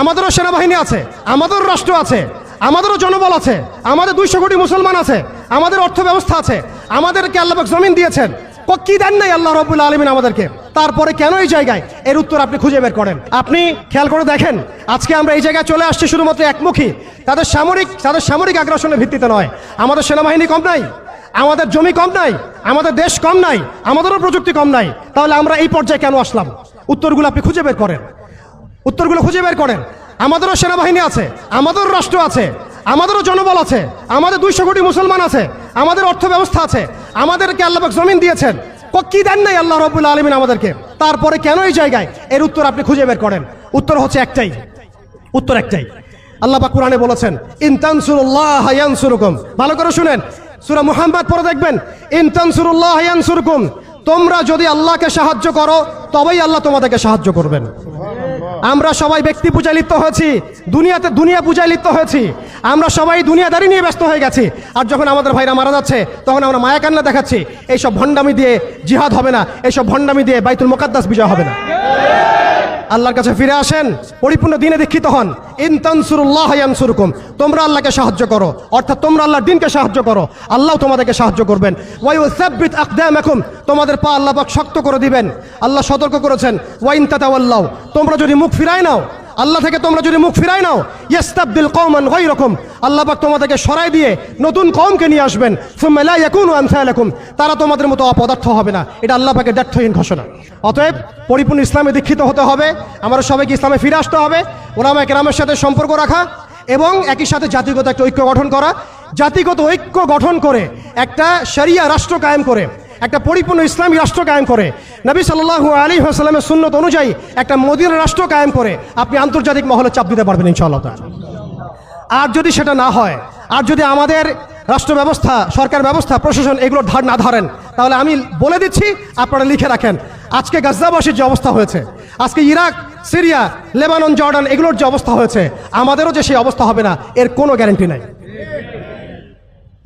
আমাদেরও সেনাবাহিনী আছে, আমাদেরও রাষ্ট্র আছে, আমাদেরও জনবল আছে, আমাদের দুইশো কোটি মুসলমান আছে, আমাদের অর্থ ব্যবস্থা আছে, আমাদেরকে আল্লাহ জমিন দিয়েছেন। কি দেন নাই আল্লাহ রবুল্লা আলমিন আমাদেরকে? তারপরে কেন এই জায়গায়? এর উত্তর আপনি খুঁজে বের করেন। আপনি খেয়াল করে দেখেন, আজকে আমরা এই জায়গায় চলে আসছি শুধুমাত্র একমুখী। তাদের সামরিক তাদের সামরিক আগ্রাসনের ভিত্তিতে নয়। আমাদের সেনাবাহিনী কম নাই, আমাদের জমি কম নাই, আমাদের দেশ কম নাই, আমাদেরও প্রযুক্তি কম নাই। তাহলে আমরা এই পর্যায়ে কেন আসলাম? উত্তরগুলো আপনি খুঁজে বের করেন। উত্তরগুলো খুঁজে বের করেন। আমাদেরও সেনাবাহিনী আছে, আমাদেরও রাষ্ট্র আছে, আমাদেরও জনবল আছে, আমাদের দুইশো কোটি মুসলমান আছে, আমাদের অর্থ ব্যবস্থা আছে, আমাদেরকে আল্লাহবাক জমিন দিয়েছেন। ক- দেন নাই আল্লাহ রবুল্লা আলমিন আমাদেরকে? তারপরে কেন এই জায়গায়? এর উত্তর আপনি খুঁজে বের করেন। উত্তর হচ্ছে একটাই। উত্তর একটাই। আল্লাহ পাক কোরআনে বলেছেন, ইন তানসুরুল্লাহ ইয়ানসুরুকুম। ভালো করে শুনেন। সূরা মুহাম্মদ পরে দেখবেন, ইন তানসুরুল্লাহ ইয়ানসুরুকুম। তোমরা যদি আল্লাহকে সাহায্য করো, তবেই আল্লাহ তোমাদেরকে সাহায্য করবেন। আমরা সবাই ব্যক্তি পূজায় লিপ্ত হয়েছি, দুনিয়াতে দুনিয়া পূজায় লিপ্ত হয়েছি। আমরা সবাই দুনিয়াদারি নিয়ে ব্যস্ত হয়ে গেছি। আর যখন আমাদের ভাইরা মারা যাচ্ছে, তখন আমরা মায়া কান্না দেখাচ্ছি। এইসব ভণ্ডামি দিয়ে জিহাদ হবে না, এইসব ভণ্ডামি দিয়ে বাইতুল মোকাদ্দাস বিজয় হবে না। আল্লাহর কাছে ফিরে আসেন, পরিপূর্ণ দিনে দীক্ষিত হন। ইনতানসুরুল্লাহ ইয়ানসুরকুম, তোমরা আল্লাহকে সাহায্য করো। অর্থাৎ তোমরা আল্লাহর দিনকে সাহায্য করো। আল্লাহ তোমাদেরকে সাহায্য করবেন। ওয়াই সাব্বিত আকদামাকুম, তোমাদের পা আল্লাহ পাক শক্ত করে দিবেন। আল্লাহ সতর্ক করেছেন, ওয়াইন তাতাওয়াল্লাও তোমরা যদি মুখ ফিরায় নাও আল্লাহ থেকে তোমরা যদি মুখ ফিরাই নাও ইস্তাবদিল কওমান গায়রাকুম। আল্লাহ পাক তোমাদেরকে সরাই দিয়ে নতুন কওমকে নিয়ে আসবেন। সুম্মা লা ইয়াকুনু আমসালাকুম। তারা তোমাদের মতো অপদার্থ হবে না। এটা আল্লাহ পাকের ব্যর্থহীন ঘোষণা। অতএব পরিপূর্ণ ইসলামে দীক্ষিত হতে হবে। আমরা সবাইকে ইসলামে ফিরে আসতে হবে। ওলামা কেরামের সাথে সম্পর্ক রাখা এবং একই সাথে জাতিগত একটা ঐক্য গঠন করা। জাতিগত ঐক্য গঠন করে একটা শরিয়া রাষ্ট্র কায়েম করে। একটা পরিপূর্ণ ইসলামী রাষ্ট্র কায়েম করে নবী সাল্লাল্লাহু আলী হাসলামের সুন্নত অনুযায়ী একটা মদিনা রাষ্ট্র কায়েম করে, আপনি আন্তর্জাতিক মহলে চাপ দিতে পারবেন ইনশাআল্লাহ তাআলা। আর যদি সেটা না হয়, আর যদি আমাদের রাষ্ট্র ব্যবস্থা, সরকার ব্যবস্থা, প্রশাসন এগুলোর ধার না ধরেন, তাহলে আমি বলে দিচ্ছি, আপনারা লিখে রাখেন, আজকে গাজ্জাবাসীর যে অবস্থা হয়েছে, আজকে ইরাক, সিরিয়া, লেবানন, জর্ডান এগুলোর যে অবস্থা হয়েছে, আমাদেরও যে সেই অবস্থা হবে না, এর কোনো গ্যারেন্টি নাই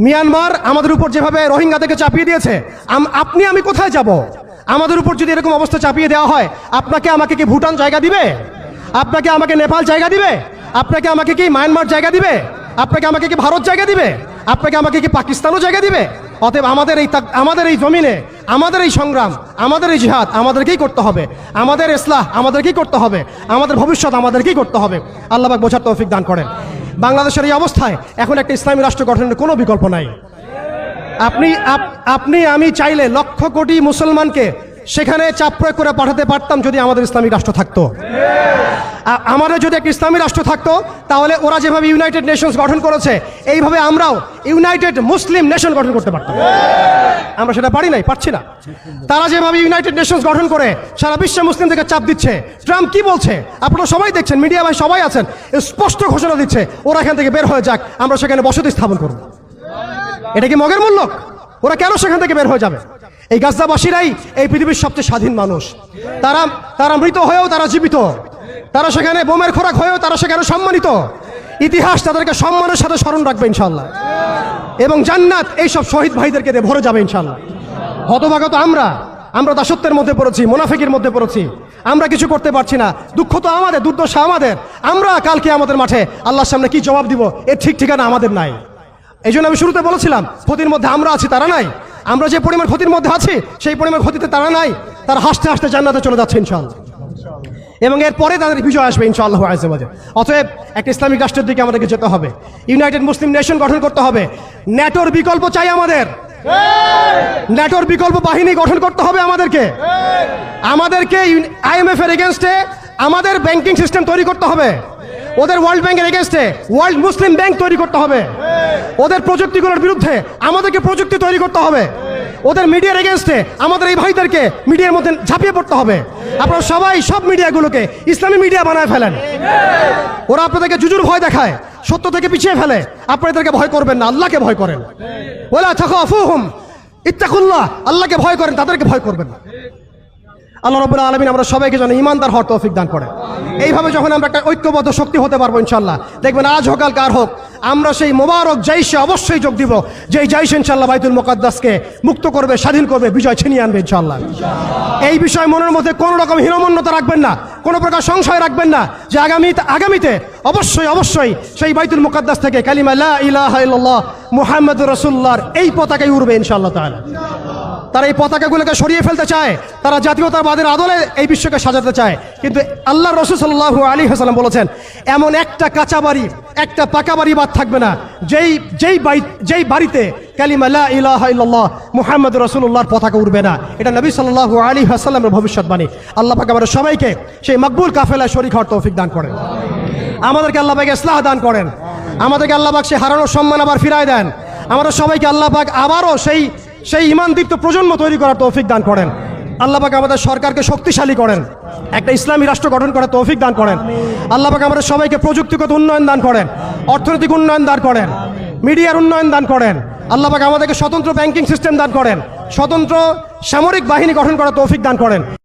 মিয়ানমার আমাদের উপর যেভাবে রোহিঙ্গাদেরকে চাপিয়ে দিয়েছে আপনি, আমি কোথায় যাব? আমাদের উপর যদি এরকম অবস্থা চাপিয়ে দেওয়া হয়, আপনাকে আমাকে কি ভুটান জায়গা দিবে? আপনাকে আমাকে নেপাল জায়গা দিবে? আপনাকে আমাকে কি মায়ানমার জায়গা দিবে? আপনাকে আমাকে কি ভারত জায়গা দিবে? আপনাকে আমাকে কি পাকিস্তানও জায়গা দিবে? অতএব আমাদের এই আমাদের এই জমিনে, আমাদের এই সংগ্রাম, আমাদের এই জিহাদ আমাদেরকেই করতে হবে। আমাদের ইসলাহ আমাদেরকেই করতে হবে। আমাদের ভবিষ্যৎ আমাদেরকেই করতে হবে। আল্লাহ পাক বোঝার তৌফিক দান করেন। বাংলাদেশের এই অবস্থায় এখন একটা ইসলামী রাষ্ট্র গঠনের কোনো বিকল্প নাই। আপনি আপনি, আমি চাইলে লক্ষ কোটি মুসলমানকে সেখানে চাপ প্রয়োগ করে পাঠাতে পারতাম যদি আমাদের ইসলামিক রাষ্ট্র থাকতো। আমাদের যদি একটা ইসলামী রাষ্ট্র থাকতো, তাহলে ওরা যেভাবে ইউনাইটেড নেশনস গঠন করেছে, এইভাবে আমরাও ইউনাইটেড মুসলিম নেশন গঠন করতে পারতাম। আমরা সেটা পারি নাই, পারছি না। তারা যেভাবে ইউনাইটেড নেশনস গঠন করে, সারা বিশ্বে মুসলিমদেরকে চাপ দিচ্ছে। ট্রাম্প কি বলছে? আপনারা সবাই দেখছেন, মিডিয়া ভাই সবাই আছেন, স্পষ্ট ঘোষণা দিচ্ছে, ওরা এখান থেকে বের হয়ে যাক, আমরা সেখানে বসতি স্থাপন করব। এটা কি মগের মূল্য ওরা কেন সেখান থেকে বের হয়ে যাবে? এই গাজদাবাসীরাই এই পৃথিবীর সবচেয়ে স্বাধীন মানুষ। তারা তারা মৃত হয়েও তারা জীবিত। তারা সেখানে বোমের খোরাক হয়েও তারা সেখানে সম্মানিত। ইতিহাস তাদেরকে সম্মানের সাথে স্মরণ রাখবে ইনশাল্লাহ এবং জান্নাত এইসব শহীদ ভাইদেরকে দিয়ে ভরে যাবে ইনশাল্লাহ হতভাগত আমরা আমরা দাসত্বের মধ্যে পড়েছি, মোনাফিকের মধ্যে পড়েছি। আমরা কিছু করতে পারছি না, দুঃখ তো আমাদের, দুর্দশা আমাদের। আমরা কালকে আমাদের মাঠে আল্লাহর সামনে কি জবাব দিব, এর ঠিক ঠিকানা আমাদের নাই। এই আমি শুরুতে বলেছিলাম, ক্ষতির মধ্যে আমরা আছি, তারা নাই। আমরা যে পরিমাণ ক্ষতির মধ্যে আছি, সেই পরিমাণ ক্ষতিতে তারা নাই। তারা হাসতে হাসতে জান্নাতে চলে যাচ্ছে ইনশাল্লাহ এবং এরপরে তাদের বিজয় আসবে ইনশাআল্লাহ আজমাজে অতএব একটা ইসলামিক রাষ্ট্রের দিকে আমাদেরকে যেতে হবে। ইউনাইটেড মুসলিম নেশন গঠন করতে হবে। ন্যাটোর বিকল্প চাই আমাদের। ন্যাটোর বিকল্প বাহিনী গঠন করতে হবে আমাদেরকে। আমাদেরকে আইএমএফ এর এগেনস্টে আমাদের ব্যাংকিং সিস্টেম তৈরি করতে হবে। ওদের ওয়ার্ল্ড ব্যাংকের এগেনস্টে ওয়ার্ল্ড মুসলিম ব্যাংক তৈরি করতে হবে। ওদের প্রযুক্তিগুলোর বিরুদ্ধে আমাদেরকে প্রযুক্তি তৈরি করতে হবে। ওদের মিডিয়ার এগেনস্টে আমাদের এই ভাইদেরকে মিডিয়ার মধ্যে ঝাঁপিয়ে পড়তে হবে। আপনারা সবাই সব মিডিয়াগুলোকে ইসলামী মিডিয়া বানায় ফেলেন। ওরা আপনাদেরকে জুজুর ভয় দেখায়, সত্য থেকে পিছিয়ে ফেলে। আপনারা এদেরকে ভয় করবেন না, আল্লাহকে ভয় করেন। ওলা থাকো আফুহুম ইত্তাকুল্লাহ, আল্লাহকে ভয় করেন, তাদেরকে ভয় করবেন না। আল্লাহ রবুল্লা আলমিন আমরা সবাইকে যেন ইমানদার হওয়ার তৌফিক দান করে। এইভাবে যখন আমরা একটা ঐক্যবদ্ধ শক্তি হতে পারব ইনশাল্লাহ দেখবেন আজ হোক আর কার হোক, আমরা সেই মোবারক জাইশে অবশ্যই যোগ দিব, যেই জাইশ ইনশাল্লাহ বাইতুল মোকাদ্দাসকে মুক্ত করবে, স্বাধীন করবে, বিজয় ছিনিয়ে আনবে ইনশাল্লাহ এই বিষয়ে মনের মধ্যে কোনো রকম হীনমন্যতা রাখবেন না, কোনো প্রকার সংশয় রাখবেন না, যে আগামী, আগামীতে অবশ্যই অবশ্যই সেই বাইতুল মুকাদ্দাস থেকে কালিমা ইলাহা মুহাম্মদ রসুল্লাহর এই পতাকাই উড়বে ইনশাল্লাহ তাআলা। তারা এই পতাকাগুলোকে সরিয়ে ফেলতে চায়। তারা জাতীয়তাবাদের আদলে এই বিশ্বকে সাজাতে চায়। কিন্তু আল্লাহ রসুল সাল্লাহ আলী হাসালাম বলেছেন, এমন একটা কাঁচা বাড়ি, একটা পাকা বাড়ি বাদ থাকবে না। যেই যেই বাড়ি যেই বাড়িতে কালিমা লা ইলাহা মুহাম্মদ রসুল্লাহর পতাকা উঠবে না, এটা নবী সাল্লাহ আলী হাসাল্লামের ভবিষ্যৎবাণী। আল্লাহ পাক আমাদের সবাইকে সেই মকবুল কাফেলায় শরিক হওয়ার তৌফিক দান করেন। আমাদেরকে আল্লাহ পাক ইসলাহ দান করেন। আমাদেরকে আল্লাহ পাক সেই হারানোর সম্মান আবার ফিরায় দেন। আমাদের সবাইকে আল্লাহ পাক আবারও সেই সেই ইমানদীপ্ত প্রজন্ম তৈরি করার তৌফিক দান করেন। আল্লাহ পাক আমাদের সরকারকে শক্তিশালী করেন। একটা ইসলামী রাষ্ট্র গঠন করার তৌফিক দান করেন। আল্লাহ পাক আমাদের সবাইকে প্রযুক্তিগত উন্নয়ন দান করেন, অর্থনৈতিক উন্নয়ন দান করেন, মিডিয়ার উন্নয়ন দান করেন। আল্লাহ পাক আমাদেরকে স্বতন্ত্র ব্যাংকিং সিস্টেম দান করেন, স্বতন্ত্র সামরিক বাহিনী গঠন করার তৌফিক দান করেন।